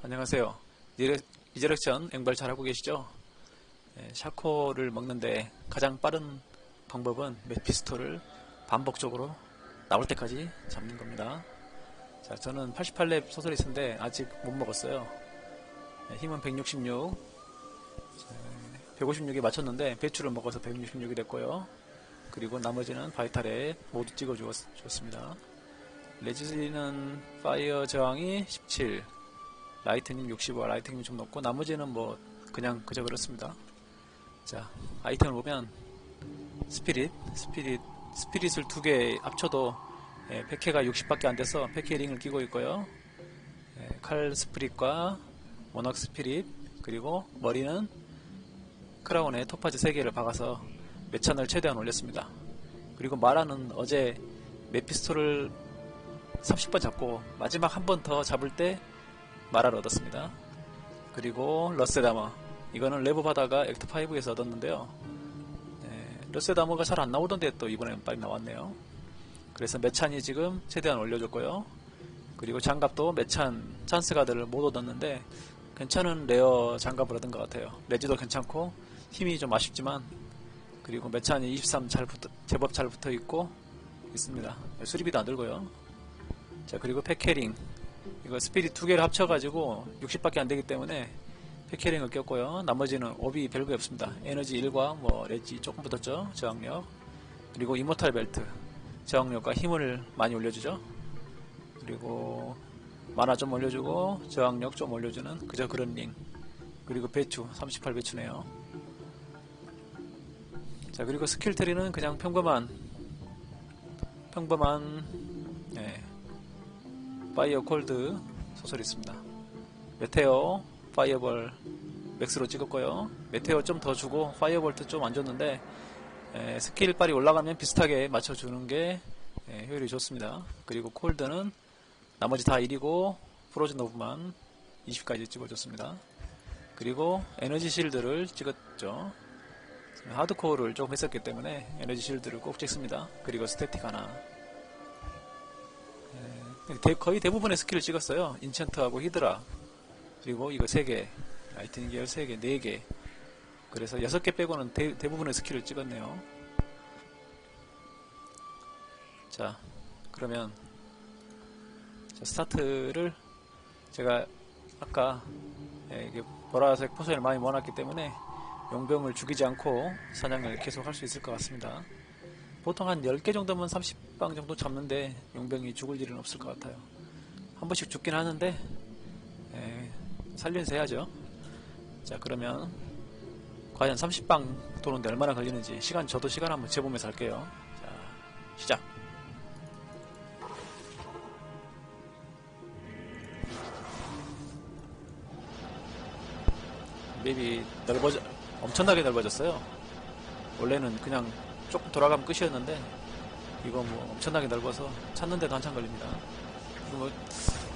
안녕하세요. 이제렉션 앵발 잘하고 계시죠? 예, 샤코를 먹는데 가장 빠른 방법은 메피스토를 반복적으로 나올 때까지 잡는 겁니다. 자, 저는 88렙 소설이스인데 아직 못 먹었어요. 예, 힘은 166, 156에 맞췄는데 배추를 먹어서 166이 됐고요. 그리고 나머지는 바이탈에 모두 찍어 주었습니다. 레지는 파이어 저항이 17, 라이트닝 65, 라이트닝이 좀 높고 나머지는 뭐 그냥 그저 그렇습니다. 자, 아이템을 보면 스피릿, 스피릿, 스피릿을 두 개 합쳐도 예, 패케가 60밖에 안 돼서 패케 링을 끼고 있고요. 예, 칼 스프릿과 모낙 스피릿 그리고 머리는 크라운에 토파즈 3개를 박아서 매찬을 최대한 올렸습니다. 그리고 마라는 어제 메피스토를 30번 잡고 마지막 한 번 더 잡을 때 마라를 얻었습니다. 그리고 러세다머 이거는 레버 바다가 액트 5에서 얻었는데요. 네, 러세다머가 잘 안 나오던데 또 이번엔 빨리 나왔네요. 그래서 매찬이 지금 최대한 올려줬고요. 그리고 장갑도 매찬 찬스 가드를 못 얻었는데 괜찮은 레어 장갑을 얻은 것 같아요. 레지도 괜찮고 힘이 좀 아쉽지만 그리고 매찬이 23 잘 붙어, 제법 잘 붙어 있고 있습니다. 수리비도 안 들고요. 자 그리고 패캐링 이거 스피릿 두 개를 합쳐가지고 60밖에 안 되기 때문에 패캐링을 꼈고요. 나머지는 업이 별거 없습니다. 에너지 1과 뭐 레지 조금 붙었죠. 저항력 그리고 이모탈 벨트 저항력과 힘을 많이 올려주죠. 그리고 만화 좀 올려주고 저항력 좀 올려주는 그저 그런 링 그리고 배추 38 배추네요. 자 그리고 스킬 트리는 그냥 평범한 평범한 네, 파이어 콜드 소설이 있습니다. 메테오, 파이어볼 맥스로 찍었고요. 메테오 좀 더 주고 파이어볼트 좀 안 줬는데 에, 스킬 빨이 올라가면 비슷하게 맞춰주는 게 에, 효율이 좋습니다. 그리고 콜드는 나머지 다 1이고 프로즌 오브만 20까지 찍어줬습니다. 그리고 에너지 실드를 찍었죠. 하드코어를 조금 했었기 때문에 에너지 실드를 꼭 찍습니다. 그리고 스태틱 하나 대- 거의 대부분의 스킬을 찍었어요. 인챈트하고 히드라 그리고 이거 3개 라이트닝 계열 3개, 4개 그래서 6개 빼고는 대, 대부분의 스킬을 찍었네요. 자 그러면 자, 스타트를 제가 아까 예, 이게 보라색 포션을 많이 모아놨기 때문에 용병을 죽이지 않고 사냥을 계속 할 수 있을 것 같습니다. 보통 한 10개 정도면 30방 정도 잡는데 용병이 죽을 일은 없을 것 같아요. 한 번씩 죽긴 하는데 에, 살려서 해야죠. 자 그러면 과연 30방 도는데 얼마나 걸리는지 시간 저도 시간 한번 재보면서 할게요. 자 시작. 맵이 넓어져 엄청나게 넓어졌어요. 원래는 그냥 조금 돌아가면 끝이었는데 이거 뭐 엄청나게 넓어서 찾는 데도 한참 걸립니다. 뭐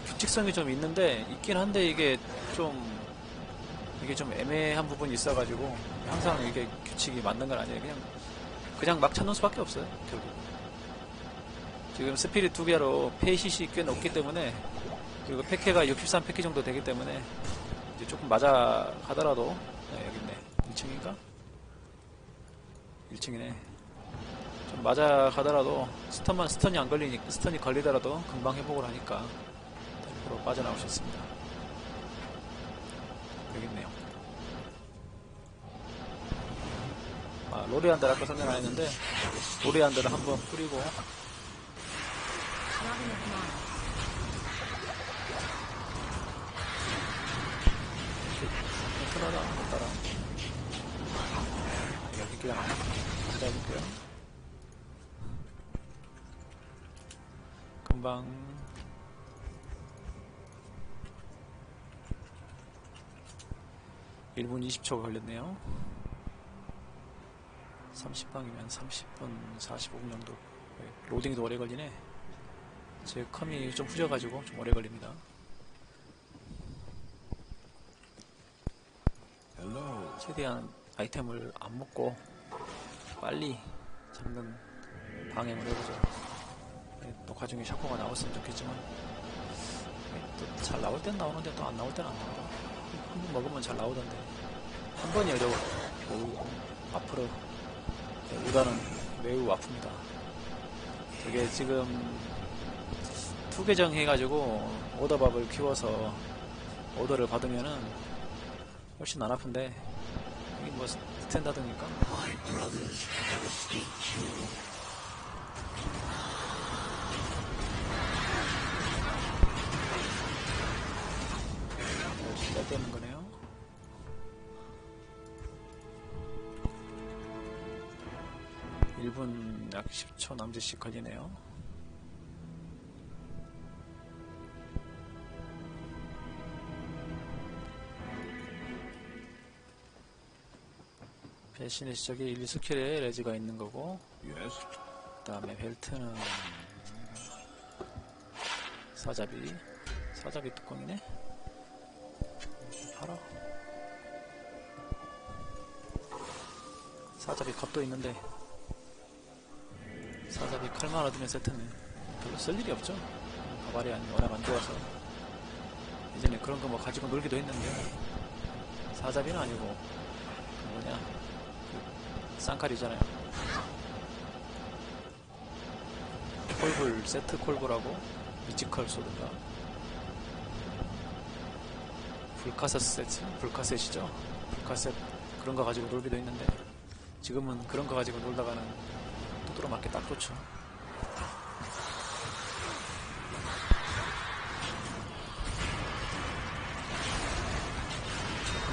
규칙성이 좀 있는데 있긴 한데 이게 좀 이게 좀 애매한 부분이 있어가지고 항상 이게 규칙이 맞는 건 아니에요. 그냥 그냥 막 찾는 수밖에 없어요. 결국 지금 스피릿 두 개로 페이시시 꽤 높기 때문에 그리고 패케가 63 패키 정도 되기 때문에 이제 조금 맞아 가더라도 네, 여기 있네 1층인가? 1층이네 좀 맞아 가더라도 스턴만 스턴이 안 걸리니 스턴이 걸리더라도 금방 회복을 하니까 앞으로 빠져나올 수 있습니다. 있네요. 아 로리안들 아까 설명 안 했는데 로리안들을 한번 뿌리고 못 따라 여기 그냥 기다려볼게요. 금방 1분 20초가 걸렸네요. 30방이면 30분 45분 정도. 네, 로딩도 오래 걸리네. 제 컴이 좀 후져가지고 좀 오래 걸립니다. 최대한 아이템을 안 먹고 빨리 잡는 방향을 해보죠. 네, 녹화 중에 샤코가 나왔으면 좋겠지만 네, 또잘 나올 땐 나오는데 또 안 나올 땐 안 나오더라. 한번 먹으면 잘 나오던데. 한 번이 어려워. 오, 앞으로 우다는 매우 아픕니다. 되게 지금 투 계정 해가지고 오더밥을 키워서 오더를 받으면은 훨씬 안 아픈데 이게 뭐 스탠다드니까 약 10초 남짓씩 걸리네요. 배신의 시작에 1, 2 스킬에 레즈가 있는 거고. 그 다음에 벨트는 사자비 사자비 뚜껑이네 팔아 사자비 컵도 있는데 칼만 얻으면 세트는 별로 쓸 일이 없죠. 가발이 아니 워낙 안 좋아서. 예전에 그런 거 뭐 가지고 놀기도 했는데. 사자비는 아니고 그 뭐냐. 그 쌍칼이잖아요. 콜불 세트 콜불하고 미지컬 소드가. 불카셋 세트? 불카셋이죠? 불카셋 그런 거 가지고 놀기도 했는데. 지금은 그런 거 가지고 놀다가는 두드러 맞기 딱 좋죠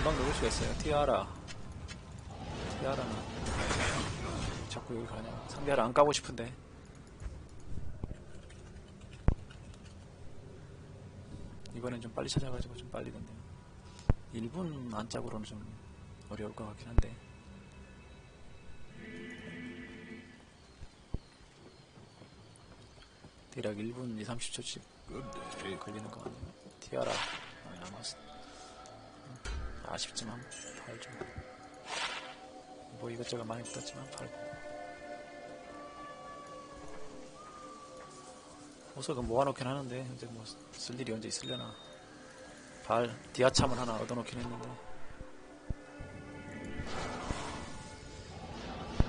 금방 누를 수가 있어요. 티아라. 티아라는 자꾸 여기 가냐 상대를 안 까고 싶은데. 이번엔 좀 빨리 찾아가지고 좀 빨리 된대요. 1분 안짝으로는 좀 어려울 것 같긴 한데. 대략 1분 2, 30초씩 Good day. 걸리는 거 아니에요? 티아라. 아, 스- 아쉽지만 팔죠. 뭐 이것저것 많이 붙었지만 팔고. 보석은 모아놓긴 하는데 이제 뭐 쓸 일이 언제 있으려나. 발 디아참을 하나 얻어놓긴 했는데.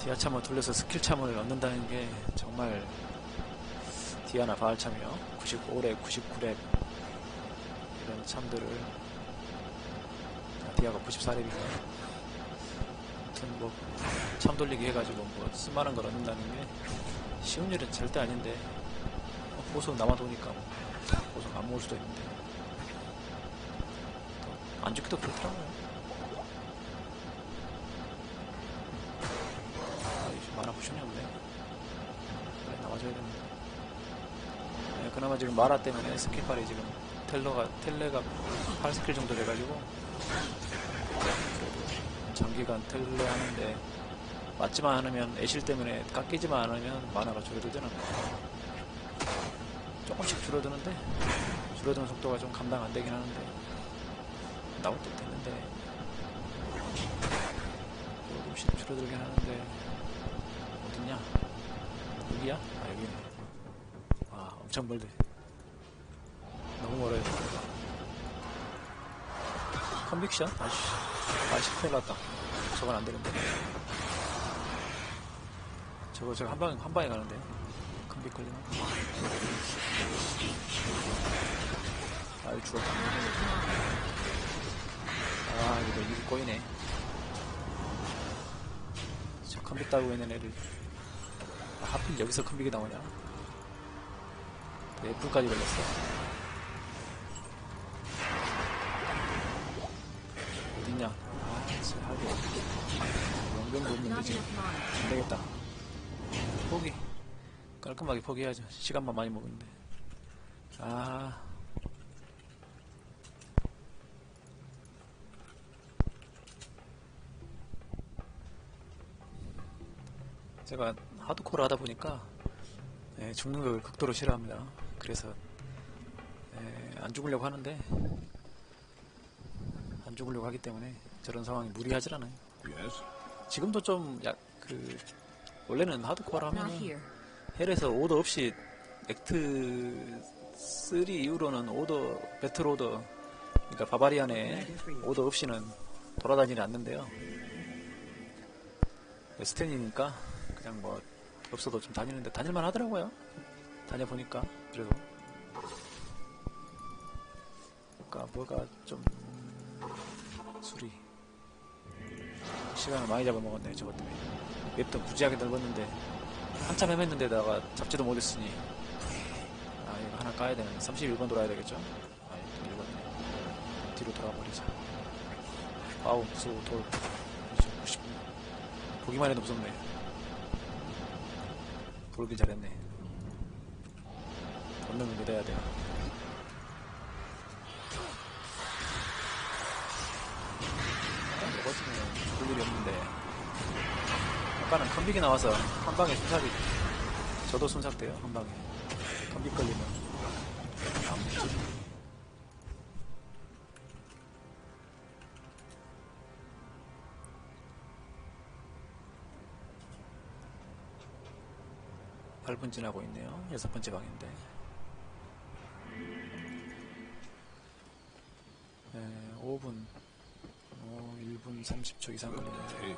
디아참을 돌려서 스킬참을 얻는다는 게 정말 디아나 바알참이요. 95렙 99렙 이런 참들을 아, 디아가 94렙인가 아무튼 뭐참 돌리기 해가지고 뭐 쓸만한 걸 얻는다는 게 쉬운 일은 절대 아닌데 어, 보석 남아도니까 뭐 보석 안 모을 수도 있는데. 또안 죽기도 그렇더라고요. 아 이제 만화 쿠션이 없네 그래 나와줘야 됩니다 네, 그나마 지금 마라 때문에 스킬빨이 지금 텔러가 텔레가 8스킬 정도 돼가지고 장기간 텔레 하는데 맞지만 않으면 애실 때문에 깎이지만 않으면 만화가 줄어들잖아 조금씩 줄어드는데 줄어드는 속도가 좀 감당 안 되긴 하는데 나올 때 됐는데 조금씩 줄어들긴 하는데 어딨냐? 여기야? 아 여기네 와 엄청 멀대 너무 멀어요. 컨빅션? 아씨 아씨 큰일 났다. 저건 안 되는데. 저거 저거 한 방, 한 방에 가는데. 컨빅 걸리나? 아유 죽었다. 아 이거 이거 꼬이네. 저 컨빅 따고 있는 애를 아, 하필 여기서 컨빅이 나오냐? F까지 걸렸어 지금 안되겠다 포기 깔끔하게 포기해야죠 시간만 많이 먹었는데 아 제가 하드코어 하다 보니까 예, 죽는 걸 극도로 싫어합니다. 그래서 예, 안 죽으려고 하는데 안 죽으려고 하기 때문에 저런 상황이 무리하질 않아요. Yes. 지금도 좀 약 그 원래는 하면은 here. 헬에서 오더 없이 액트 3 이후로는 오더, 배틀 오더, 그러니까 바바리안의 오더 없이는 돌아다니지 않는데요. 스탠이니까 그냥 뭐 없어도 좀 다니는데 다닐만 하더라고요. 다녀보니까 그래도 그러니까 뭐가 좀 시간을 많이 잡아먹었네 저것 때문에. 웹도 무지하게 넓었는데 한참 헤맸는데다가 잡지도 못했으니 아 이거 하나 까야 되는 31번 돌아야 되겠죠? 아 이거 읽었네 뒤로 돌아버리자. 아우 무서워 돌. 90, 보기만 해도 무섭네. 돌길 잘했네. 본능을 믿어야 돼요 먹었으면 볼 일이 없는데. 아까는 컨빅이 나와서 한 방에 순삭이 저도 순삭돼요 한 방에. 컨빅 걸리면. 안 먹지 팔분 지나고 있네요. 여섯 번째 방인데 어, 1분 30초 이상 걸리는데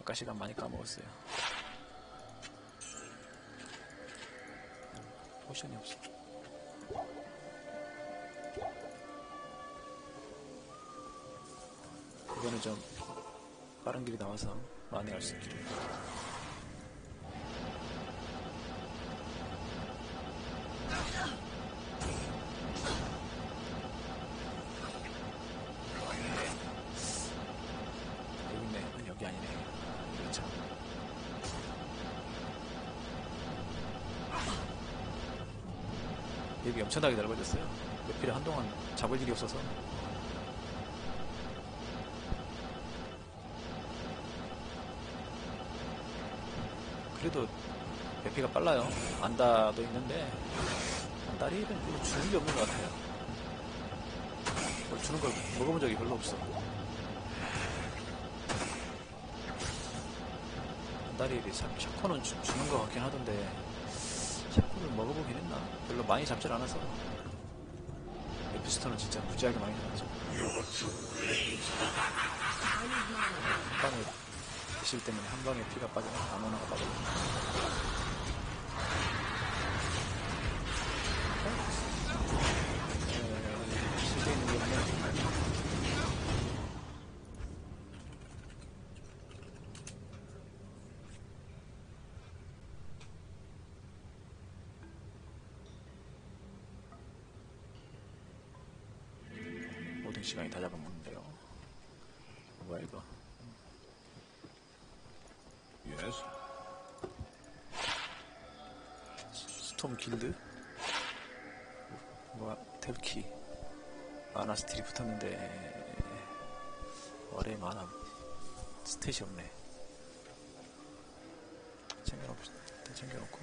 아까 시간 많이 까먹었어요. 포션이 없어. 이거는 좀 빠른 길이 나와서 많이 갈수여 없어서. 그래도 맵피가 빨라요. 안다도 있는데 안다리는 별로 주는 게 없는 것 같아요. 뭘 주는 걸 먹어본 적이 별로 없어. 안다리를 샤코는 주, 주는 것 같긴 하던데 샤코를 먹어보긴 했나? 별로 많이 잡질 않아서. 에 피스톤은 진짜 무지하게 많이 잡았죠 한 방에 드실 때문에 한 방에 피가 빠져 아무나가 빠져 실제 있는 게 없네 모든 시간이 다 잡아먹는데요. 뭐야 이거? Yes. 스톰 길드? 뭐야 탭키. 아나 스틸이 붙었는데 월에 만함 스탯이 없네. 챙겨놓고 챙겨놓고.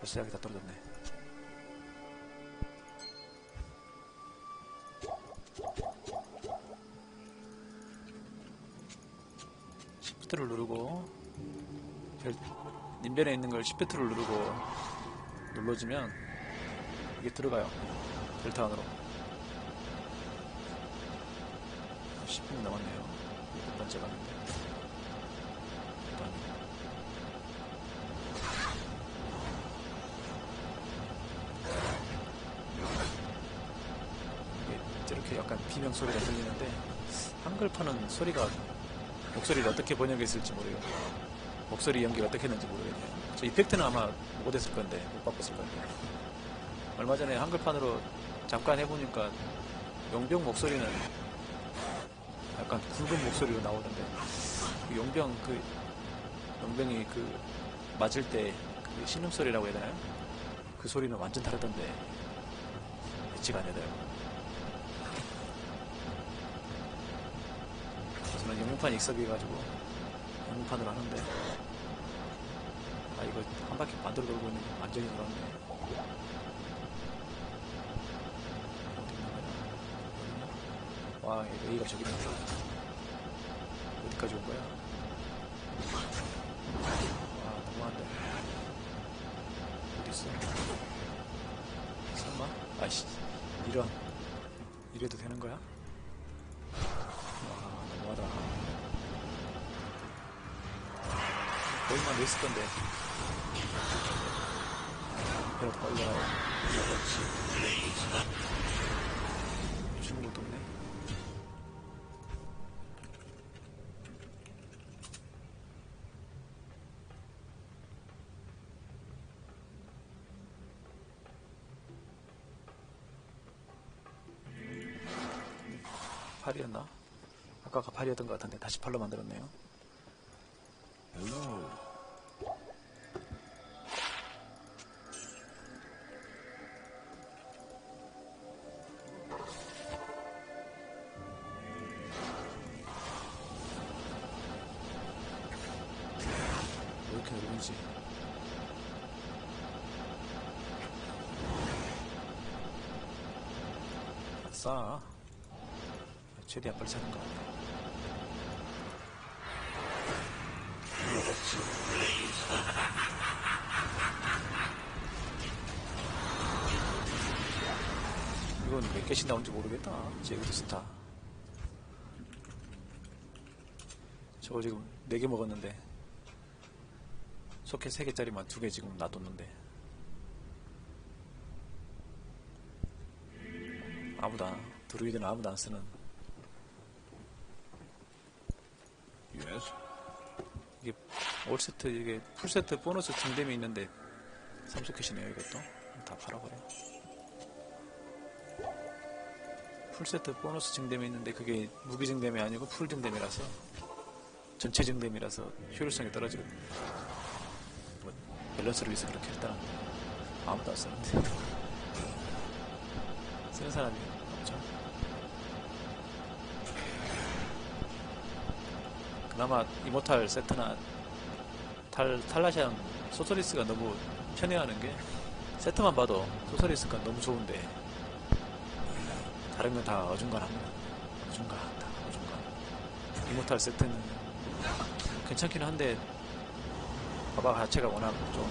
벌써 약이 다 떨어졌네 님변에 있는 걸 시프트를 누르고 눌러주면 이게 들어가요. 델타 안으로. 10분 남았네요. 첫 번째 일단 이게 이렇게 약간 비명 소리가 들리는데 한글판은 소리가 목소리를 어떻게 번역했을지 모르겠고 목소리 연기가 어떻게 했는지 모르겠네요. 저 이펙트는 아마 못했을 건데 못 바꿨을 건데 얼마 전에 한글판으로 잠깐 해보니까 용병 목소리는 약간 굵은 목소리로 나오던데 그 용병 그 용병이 그 맞을 때 그 신음 소리라고 해야 되나요? 그 소리는 완전 다르던데 배치가 안 되더라고요. 저는 영문판 익숙해가지고 영문판으로 하는데 아 이거 한 바퀴 반대로 돌고 있는 게 완전히 돌았네? 와 A가 저기 있다 어디까지 온 거야? 와 너무한데 어디 있어? 아이씨, 이런. 이래도 되는 거야? 와, 너무하다. 거기만 냈을 건데. 배로 빨려. 주는 것도 없네. 팔이었나? 아까가 팔이었던 것 같은데 다시 팔로 만들었네요. Hello. 개씩 나온지 모르겠다. 제이드 스타. 저거 지금 4개 먹었는데. 소켓 3개짜리만 2개 지금 놔뒀는데. 아무도 안, 드루이드는 아무도 안 쓰는. Yes? 이게 올 세트 이게 풀 세트 보너스 증dem이 있는데 3소켓이네요 이것도 다 팔아버려 풀 세트 보너스 증dem이 있는데 그게 무기 증dem이 아니고 풀 증dem이라서 전체 증dem이라서 효율성이 떨어지거든요. 뭐 밸런스를 위해서 그렇게 일단 아무도 안 쓰는데. 쓰는 사람이 없죠. 그나마 이모탈 세트나 탈, 탈라시안 소서리스가 너무 편해하는 게 세트만 봐도 소서리스가 너무 좋은데 다른 건 다 어중간합니다. 어중간, 다 어중간. 이모탈 세트는 괜찮긴 한데 바바 자체가 워낙 좀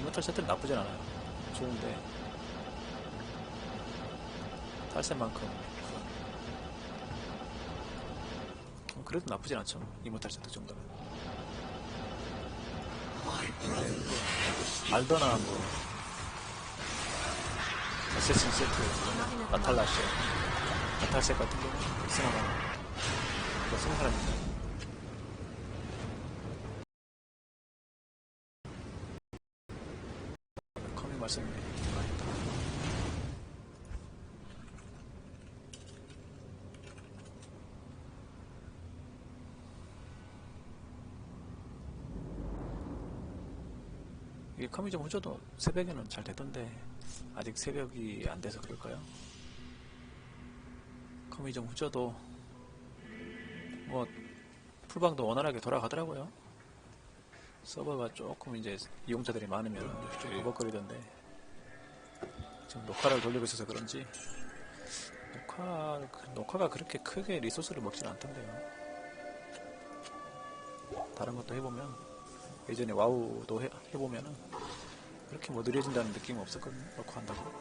이모탈 세트는 나쁘진 않아요. 좋은데 탈세만큼 어, 그래도 나쁘진 않죠 이모탈 세트 정도면 알더나 뭐 어세신 세트. 나탈라시 나탈셋 같은 경우는 쓰나만 그거 쓰는 있나요? 커밍 말씀인데 이게 커미좀 후져도 새벽에는 잘 되던데 아직 새벽이 안 돼서 그럴까요? 커미좀 후져도 뭐 풀방도 원활하게 돌아가더라고요. 서버가 조금 이제 이용자들이 많으면 좀 버벅거리던데 지금 녹화를 돌리고 있어서 그런지 녹화 녹화가 그렇게 크게 리소스를 먹진 않던데요. 다른 것도 해보면 예전에 와우도 해, 해보면은 그렇게 뭐 느려진다는 느낌은 없었거든요. 녹화한다고.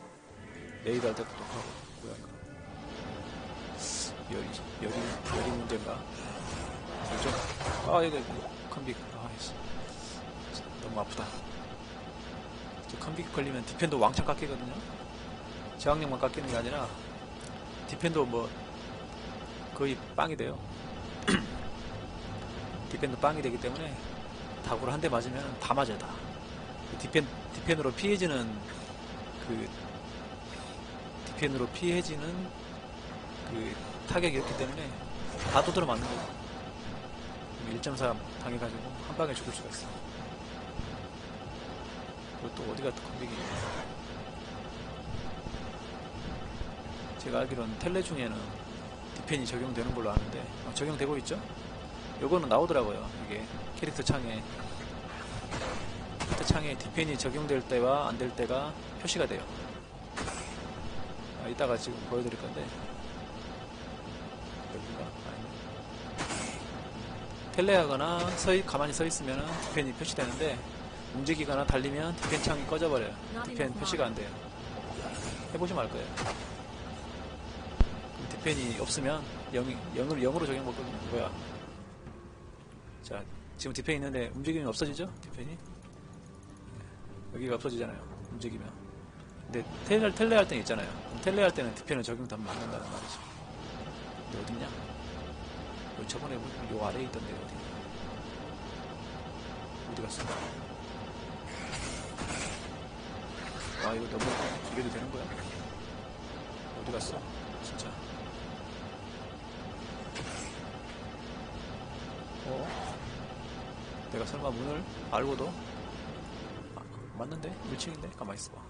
레이드 할 때도 녹화하고 뭐야 이거. 열이 열이 열이 문제인가? 좀, 아 이거 컴빅 아이씨 너무 아프다. 저 컴빅 걸리면 디펜도 왕창 깎이거든요. 저항력만 깎이는 게 아니라 디펜도 뭐 거의 빵이 돼요. 디펜도 빵이 되기 때문에 다구를 한 대 맞으면 다 맞아요, 다. 디펜, 디펜으로 피해지는, 그, 디펜으로 피해지는, 그, 타격이 있기 때문에 다 두드려 맞는 거예요. 1.4 당해가지고 한 방에 죽을 수가 있어. 그리고 또 어디가 또 컴빅이. 제가 알기로는 텔레 중에는 디펜이 적용되는 걸로 아는데, 어, 적용되고 있죠? 요거는 나오더라고요. 이게 캐릭터 창에 캐릭터 창에 디펜이 적용될 때와 안 될 때가 표시가 돼요. 아, 이따가 지금 보여드릴 건데 여기가 아니네. 텔레하거나 서 있- 가만히 서 있으면 디펜이 표시되는데 움직이거나 달리면 디펜 창이 꺼져버려요. 디펜 표시가 안 돼요. 해보시면 알 거예요. 디펜이 없으면 0, 0으로, 0으로 적용받거든요. 뭐야. 자, 지금 디펜 있는데 움직이면 없어지죠? 디펜이? 여기가 없어지잖아요. 움직이면. 근데 텔레, 텔레 할 때는 있잖아요. 텔레 할 때는 디펜을 적용도 안 맞는다는 말이죠. 근데 어딨냐? 요 저번에 뭐- 요 아래에 있던데 어디? 어디 갔어? 와 이거 너무 이래도 되는 거야? 어디 갔어? 진짜. 어? 내가 설마 문을 알고도 아, 맞는데? 1층인데? 가만히 있어 봐.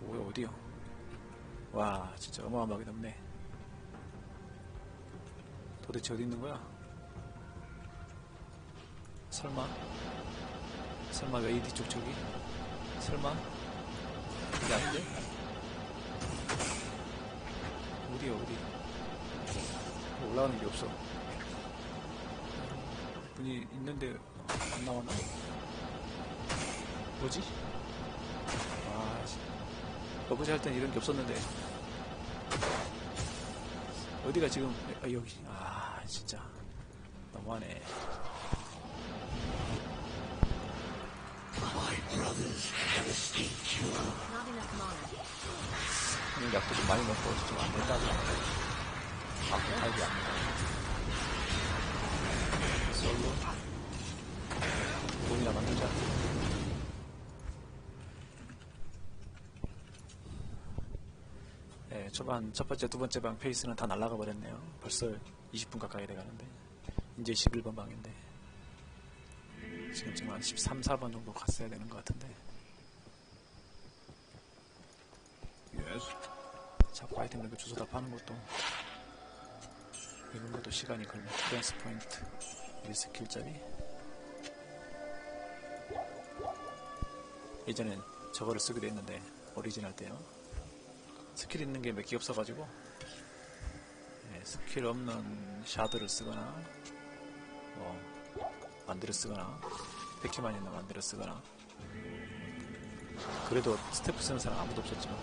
뭐야 어디요? 와 진짜 어마어마하게 넓네. 도대체 어디 있는 거야? 설마? 설마 왜 이리 쪽 저기? 설마? 이게 아닌데? 어디야 어디? 올라가는 게 없어. 분이 있는데 안 나왔나? 뭐지? 아, 씨. 어부지 할 땐 이런 게 없었는데. 어디가 지금, 아, 여기. 아, 진짜. 너무하네. 오늘 약도 좀 많이 먹고 좀안 된다고. 아, 된다. 솔로. 돈이나 만들자. 네, 초반 첫 번째, 두 번째 방 페이스는 다 날아가 버렸네요. 벌써 20분 가까이 돼 가는데. 이제 11번 방인데. 지금쯤 한 13, 4번 정도 갔어야 되는 것 같은데. 자꾸 아이템 그 주소 답하는 것도 이런 것도 시간이 걸려 트랜스 포인트 1스킬짜리 예전엔 저거를 쓰기도 했는데 오리지널 때요. 스킬 있는 게 몇 개 없어가지고 예, 스킬 없는 샤드를 쓰거나 뭐 만들어 쓰거나 패키만 있는 만들어 쓰거나 그래도 스태프 쓰는 사람 아무도 없었지만.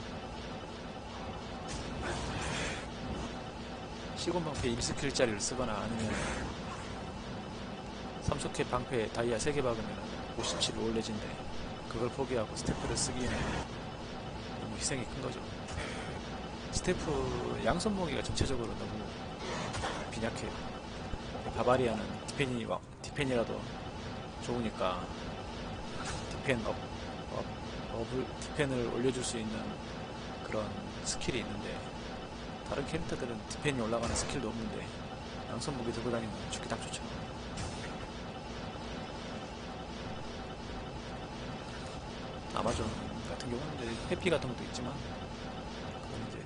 시공 방패 1스킬짜리를 쓰거나 아니면 삼속해 방패 다이아 3개 박으면 57 올레진데 그걸 포기하고 스태프를 쓰기에는 너무 희생이 큰 거죠. 스태프 양손목이가 전체적으로 너무 빈약해요. 바바리아는 디펜이, 와- 디펜이라도 좋으니까 디펜 업, 업, 업을, 디펜을 올려줄 수 있는 그런 스킬이 있는데 다른 캐릭터들은 디펜이 올라가는 스킬도 없는데 양손 무기 들고 다니면 죽기 딱 좋죠. 해피 같은 것도 있지만 그건 이제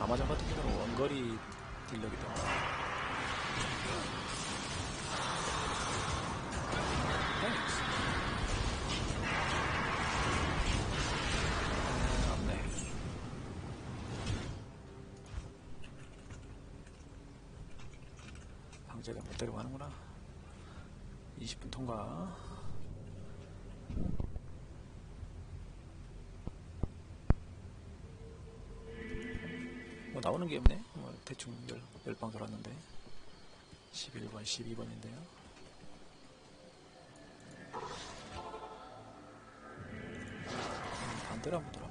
아마존 같은 경우는 원거리 딜러기 때문에 나오는 게 없네. 뭐 대충 열, 열방 돌았는데. 11번, 12번인데요. 반대로 한번 돌아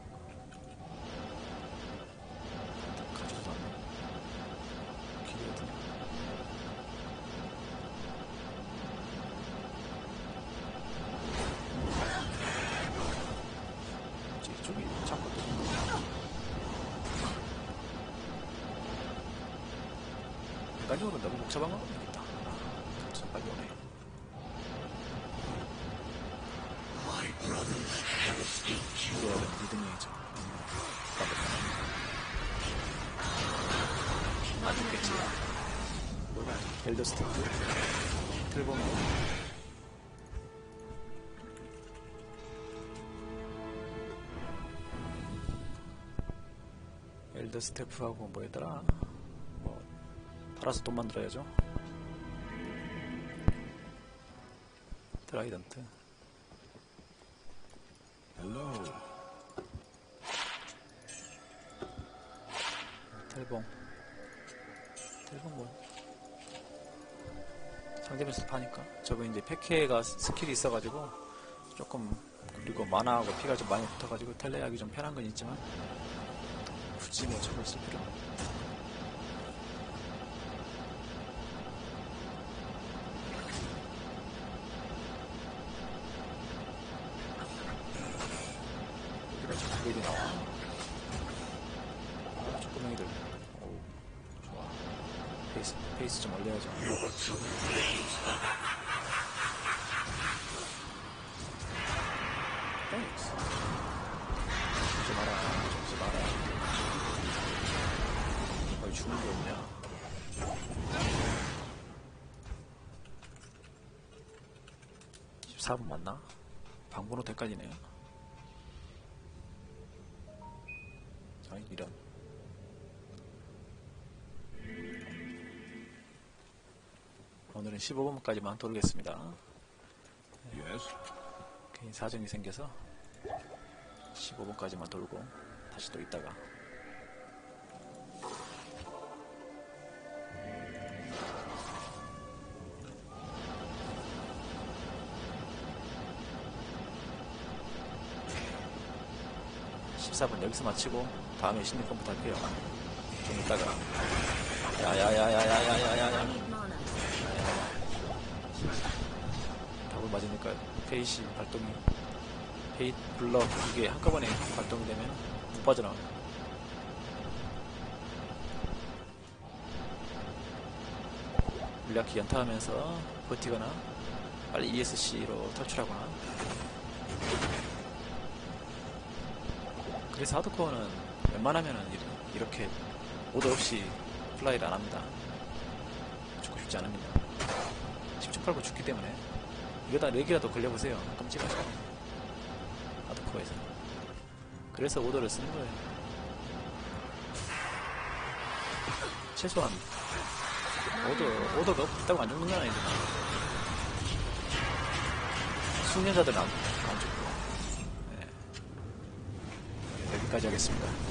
인간적으로 너무 복잡한 건 없겠다. 아, 참 빨리 오네. 이거야 리듬이죠. 안 죽겠지. 뭐가 벨더 스태프 틀보면 엘더 스태프하고 뭐였더라? 뭐 팔아서 돈 만들어야죠. 트라이던트. Hello. 텔봉. 텔봉 뭐. 상대면서 파니까. 저거 이제 패케가 스킬이 있어가지고, 조금, 그리고 만화하고 피가 좀 많이 붙어가지고 텔레하기 좀 편한 건 있지만, 굳이 뭐 저걸 쓸 필요 없 14분 맞나? 방번호 헷갈리네요. 아이, 이런. 오늘은 15분까지만 돌겠습니다. Yes. 개인 사정이 생겨서 15분까지만 돌고 다시 또 있다가 (14분) 여기서 마치고 다음에 신입 컴퓨터 할게요. 좀 이따가. 야야야야야야야야야. 답을 맞으니까 페이시 발동이 페이 블럭 이게 한꺼번에 발동이 되면 못 빠져나와 물약기 연타하면서 버티거나 빨리 ESC로 탈출하거나 그래서 하드코어는 웬만하면은 이- 이렇게 오더 없이 플라이를 안 합니다 죽고 싶지 않습니다 10초 팔고 죽기 때문에 이거 다 4개라도 걸려보세요. 끔찍하죠. 하드코어에서. 그래서 오더를 쓰는 거예요. 최소한 오더, 오더가 없다고 안 죽는 건 아니지만 숙련자들은 안, 안 죽고 네. 여기까지 하겠습니다.